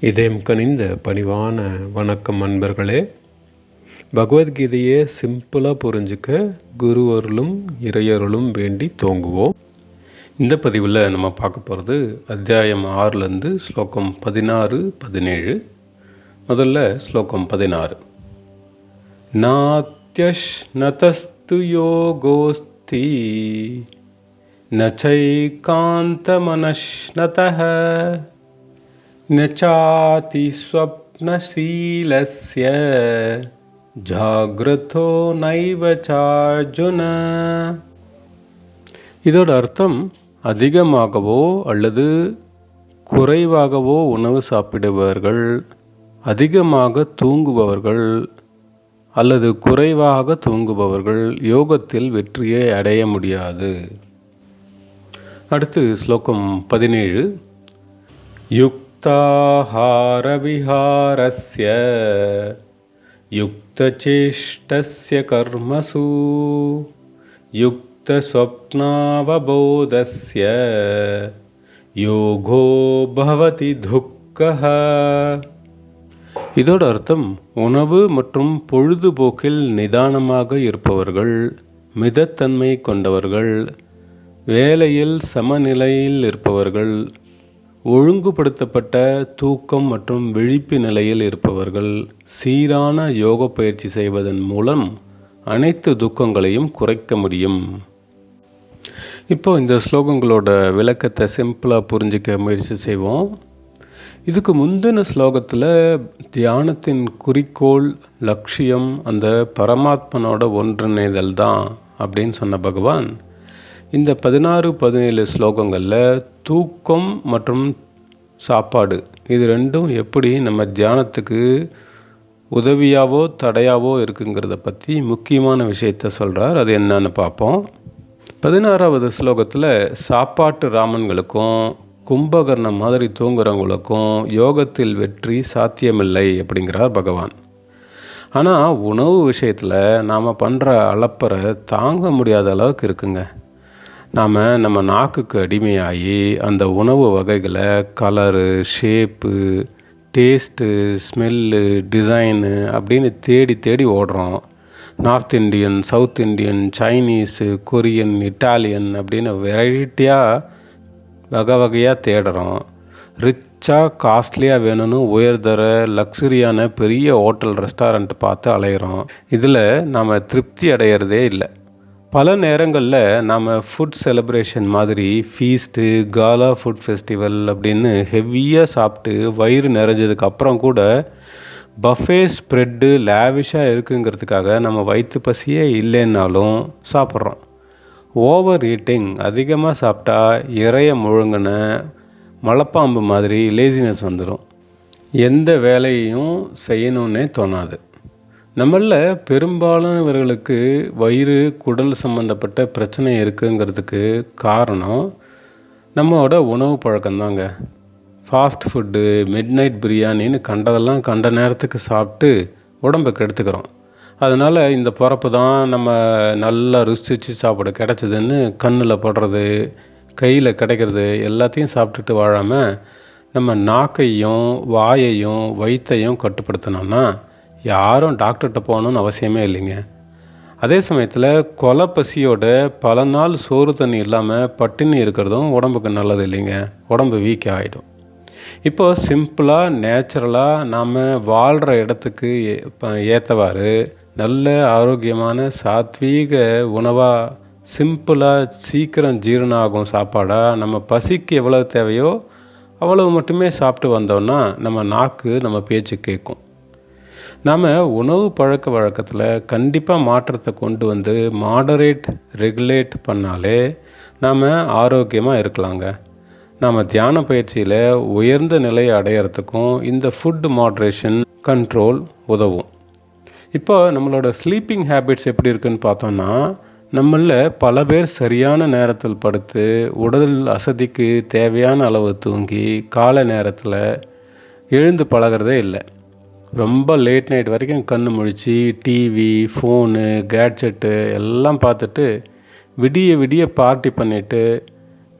இதயம் கனிந்த பணிவான வணக்கம் அன்பர்களே. பகவத்கீதையை சிம்பிளாக புரிஞ்சுக்க குரு அருளும் இறையருளும் வேண்டி தோங்குவோம். இந்த பதிவில் நம்ம பார்க்க போகிறது அத்தியாயம் ஆறுலேருந்து ஸ்லோகம் பதினாறு பதினேழு. முதல்ல ஸ்லோகம் பதினாறு. நாத்தியஷ்னதஸ்து யோகோஸ்தி நச்சைகாந்தமனஷ்னதः न चाति स्वप्नशीलस्य ஜாகிரதோ நைவ சார்ஜுன இதோட அர்த்தம் அதிகமாகவோ அல்லது குறைவாகவோ உணவு சாப்பிடுபவர்கள் அதிகமாக தூங்குபவர்கள் அல்லது குறைவாக தூங்குபவர்கள் யோகத்தில் வெற்றியை அடைய முடியாது அடுத்து ஸ்லோகம் பதினேழு युक्ताहारविहारस्य युक्तचेष्टस्य कर्मसु युक्तस्वप्नावबोधस्य யோகோ பவதி துக்கஹ இதோட அர்த்தம் உணவு மற்றும் பொழுதுபோக்கில் நிதானமாக இருப்பவர்கள் மிதத்தன்மை கொண்டவர்கள் வேலையில் சமநிலையில் இருப்பவர்கள் ஒழுங்குபடுத்தப்பட்ட தூக்கம் மற்றும் விழிப்பு நிலையில் இருப்பவர்கள் சீரான யோக பயிற்சி செய்வதன் மூலம் அனைத்து துக்கங்களையும் குறைக்க முடியும். இப்போ இந்த ஸ்லோகங்களோட விளக்கத்தை சிம்பிளாக புரிஞ்சிக்க முயற்சி செய்வோம். இதுக்கு முந்தின ஸ்லோகத்தில் தியானத்தின் குறிக்கோள் லட்சியம் அந்த பரமாத்மனோட ஒன்றிணைதல் தான் அப்படின்னு சொன்ன பகவான் இந்த பதினாறு பதினேழு ஸ்லோகங்களில் தூக்கம் மற்றும் சாப்பாடு இது ரெண்டும் எப்படி நம்ம தியானத்துக்கு உதவியாவோ தடையாவோ இருக்குங்கிறத பற்றி முக்கியமான விஷயத்த சொல்கிறார் அது என்னன்னு பார்ப்போம். பதினாறாவது ஸ்லோகத்தில் சாப்பாட்டு ராமன்களுக்கும் கும்பகர்ணம் மாதிரி தூங்குறவங்களுக்கும் யோகத்தில் வெற்றி சாத்தியமில்லை அப்படிங்கிறார் பகவான். ஆனால் உணவு விஷயத்தில் நாம் பண்ணுற அளப்பறை தாங்க முடியாத அளவுக்கு இருக்குங்க. நாம் நம்ம நாக்குக்கு அடிமையாகி அந்த உணவு வகைகளை colour shape taste smell design அப்படின்னு தேடி தேடி ஓடுறோம். North Indian south Indian Chinese Korean Italian அப்படின்னு வெரைட்டியாக வகை வகையாக தேடுறோம். ரிச்சாக காஸ்ட்லியாக வேணும்னு உயர்தர லக்ஸுரியான பெரிய ஹோட்டல் ரெஸ்டாரண்ட் பார்த்து அலையிறோம். இதில் நாம் திருப்தி அடையிறதே இல்லை. பல நேரங்களில் நாம் ஃபுட் செலிப்ரேஷன் மாதிரி ஃபீஸ்ட்டு காலா ஃபுட் ஃபெஸ்டிவல் அப்படின்னு ஹெவியாக சாப்பிட்டு வயிறு நிறைஞ்சதுக்கு அப்புறம் கூட பஃபே ஸ்ப்ரெட்டு லேவிஷாக இருக்குங்கிறதுக்காக நம்ம வயிற்று பசியே இல்லைன்னாலும் சாப்பிட்றோம். ஓவர் ஈட்டிங் அதிகமாக சாப்பிட்டா இறைய முழுங்கின மலைப்பாம்பு மாதிரி லேசினஸ் வந்துடும் எந்த வேலையும் செய்யணுன்னே தோணாது. நம்மளில் பெரும்பாலானவர்களுக்கு வயிறு குடல் சம்மந்தப்பட்ட பிரச்சனை இருக்குங்கிறதுக்கு காரணம் நம்மளோட உணவு பழக்கம்தாங்க. ஃபாஸ்ட் ஃபுட்டு மிட் நைட் பிரியாணின்னு கண்டதெல்லாம் கண்ட நேரத்துக்கு சாப்பிட்டு உடம்பை கெடுத்துக்கிறோம். அதனால் இந்த பிறப்பு தான் நம்ம நல்லா ருசிச்சு சாப்பிட கிடச்சிதுன்னு கண்ணில் படுறது கையில் கிடைக்கிறது எல்லாத்தையும் சாப்பிட்டுட்டு வாழாமல் நம்ம நாக்கையும் வாயையும் வயிற்றையும் கட்டுப்படுத்தினோன்னா யாரும் டாக்டர்கிட்ட போகணுன்னு அவசியமே இல்லைங்க. அதே சமயத்தில் கொலை பசியோட பல நாள் சோறு தண்ணி இல்லாமல் பட்டினி இருக்கிறதும் உடம்புக்கு நல்லது இல்லைங்க. உடம்பு வீக் ஆகிடும் இப்போ சிம்பிளாக நேச்சுரலாக நாம் வாழ்கிற இடத்துக்கு ஏற்றவாறு நல்ல ஆரோக்கியமான சாத்வீக உணவாக சிம்பிளாக சீக்கிரம் ஜீரணம் ஆகும் சாப்பாடாக நம்ம பசிக்கு எவ்வளோ தேவையோ அவ்வளவு மட்டுமே சாப்பிட்டு வந்தோம்னா நம்ம நாக்கு நம்ம பேச்சு கேட்கும். நாம் உணவு பழக்க வழக்கத்தில் கண்டிப்பாக மாற்றத்தை கொண்டு வந்து மாடரேட் ரெகுலேட் பண்ணாலே நாம் ஆரோக்கியமாக இருக்கலாங்க. நாம் தியான பயிற்சியில் உயர்ந்த நிலையை அடையிறதுக்கும் இந்த ஃபுட் மாட்ரேஷன் கண்ட்ரோல் உதவும். இப்போ நம்மளோட ஸ்லீப்பிங் ஹேபிட்ஸ் எப்படி இருக்குன்னு பார்த்தோன்னா நம்மளில் பல பேர் சரியான நேரத்தில் படுத்து உடல் அசதிக்கு தேவையான அளவு தூங்கி காலை நேரத்தில் எழுந்து பழகிறதே இல்லை. ரொம்ப லேட் நைட் வரைக்கும் கண் முழிச்சு டிவி ஃபோனு கேட்ஜெட்டு எல்லாம் பார்த்துட்டு விடிய விடிய பார்ட்டி பண்ணிவிட்டு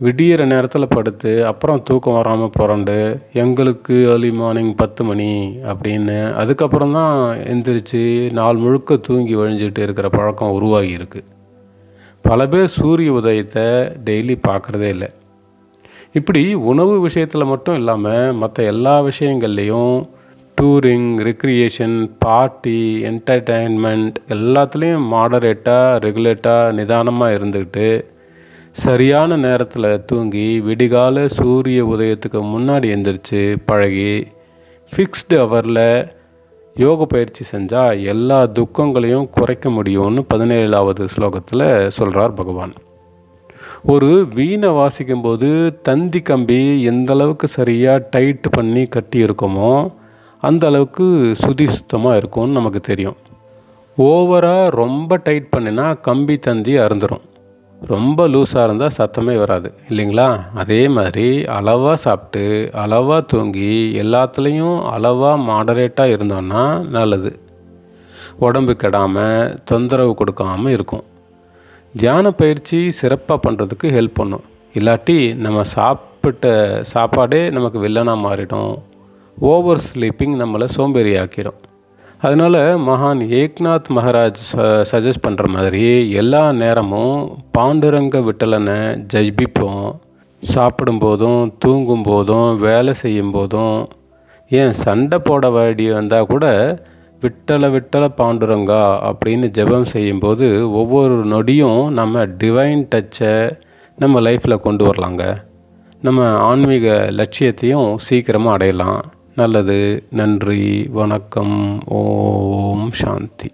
விடியிற நேரத்தில் படுத்து அப்புறம் தூக்கம் வராமல் புரண்டு எங்களுக்கு ஏர்லி மார்னிங் பத்து மணி அப்படின்னு அதுக்கப்புறம் தான் எந்திரிச்சு நாள் முழுக்க தூங்கி வழிஞ்சிட்டு இருக்கிற பழக்கம் உருவாகி இருக்குது பல பேர் சூரிய உதயத்தை டெய்லி பார்க்குறதே இல்லை. இப்படி உணவு விஷயத்தில் மட்டும் இல்லாமல் மற்ற எல்லா விஷயங்கள்லேயும் டூரிங் ரெக்ரியேஷன் பார்ட்டி என்டர்டெயின்மெண்ட் எல்லாத்துலேயும் மாடரேட்டாக ரெகுலேட்டாக நிதானமாக இருந்துக்கிட்டு சரியான நேரத்தில் தூங்கி விடிகால சூரிய உதயத்துக்கு முன்னாடி எந்திரிச்சு பழகி ஃபிக்ஸ்டு ஹவரில் யோக பயிற்சி செஞ்சால் எல்லா துக்கங்களையும் குறைக்க முடியும்னு பதினேழாவது ஸ்லோகத்தில் சொல்கிறார் பகவான். ஒரு வீணை வாசிக்கும்போது தந்தி கம்பி எந்தளவுக்கு சரியாக டைட் பண்ணி கட்டி இருக்குமோ அந்த அளவுக்கு சுதி சுத்தமாக இருக்கும்னு நமக்கு தெரியும். ஓவராக ரொம்ப டைட் பண்ணினா கம்பி தந்தி அருந்துடும் ரொம்ப லூஸாக இருந்தால் சத்தமே வராது இல்லைங்களா? அதே மாதிரி அளவாக சாப்பிட்டு அளவாக தூங்கி எல்லாத்துலேயும் அளவாக மாடரேட்டாக இருந்தோன்னா நல்லது. உடம்பு கெடாமல் தொந்தரவு கொடுக்காமல் இருக்கும். தியான பயிற்சி சிறப்பாக பண்ணுறதுக்கு ஹெல்ப் பண்ணும். இல்லாட்டி நம்ம சாப்பிட்ட சாப்பாடே நமக்கு வில்லனாக மாறிடும். ஓவர் ஸ்லீப்பிங் நம்மளை சோம்பேறி ஆக்கிடும் அதனால் மகான் ஏக்நாத் மகாராஜ் ச சஜஸ்ட் பண்ணுற மாதிரி எல்லா நேரமும் பாண்டுரங்க விட்டலனை ஜபிப்போம் சாப்பிடும்போதும் தூங்கும் போதும் வேலை செய்யும் போதும் ஏன் சண்டை போட வேண்டி வந்தால் கூட விட்டலை விட்டல பாண்டுரங்கா அப்படின்னு ஜெபம் செய்யும்போது ஒவ்வொரு நொடியும் நம்ம டிவைன் டச்சை நம்ம லைஃப்பில் கொண்டு வரலாங்க. நம்ம ஆன்மீக லட்சியத்தையும் சீக்கிரமாக அடையலாம். நல்லது. நன்றி. வணக்கம். ஓம். சாந்தி.